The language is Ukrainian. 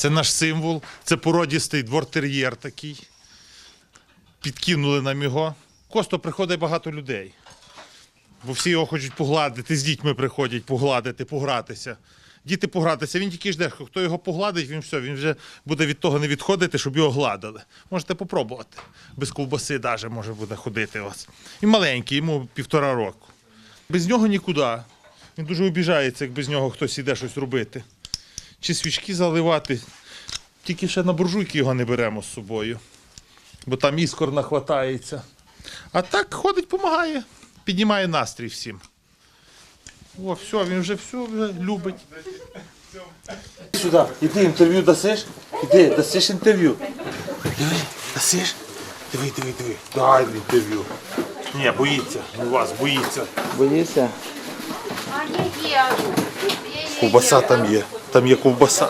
Це наш символ, це породістий двортер'єр такий. Підкинули нам його. Косто приходить багато людей. Бо всі його хочуть погладити, з дітьми приходять погладити, погратися. Діти погратися, він тільки жде, хто його погладить, він все, він вже буде від того не відходити, щоб його гладили. Можете попробувати. Без ковбаси навіть може буде ходити у вас. І маленький, йому півтора року. Без нього нікуди. Він дуже обіжається, як без нього хтось іде щось робити. Чи свічки заливати. Тільки ще на буржуйки його не беремо з собою, бо там іскор нахватається. А так ходить, допомагає, піднімає настрій всім. О, все, він вже все вже любить. Сюди, іди інтерв'ю дасиш? Іди, дасиш інтерв'ю. Диви, дасиш? Диви, диви, диви. Дай інтерв'ю. Ні, боїться, у вас боїться. Боїшся? А є, є. Є, є, Ковбаса є. там є. Там є ковбаса.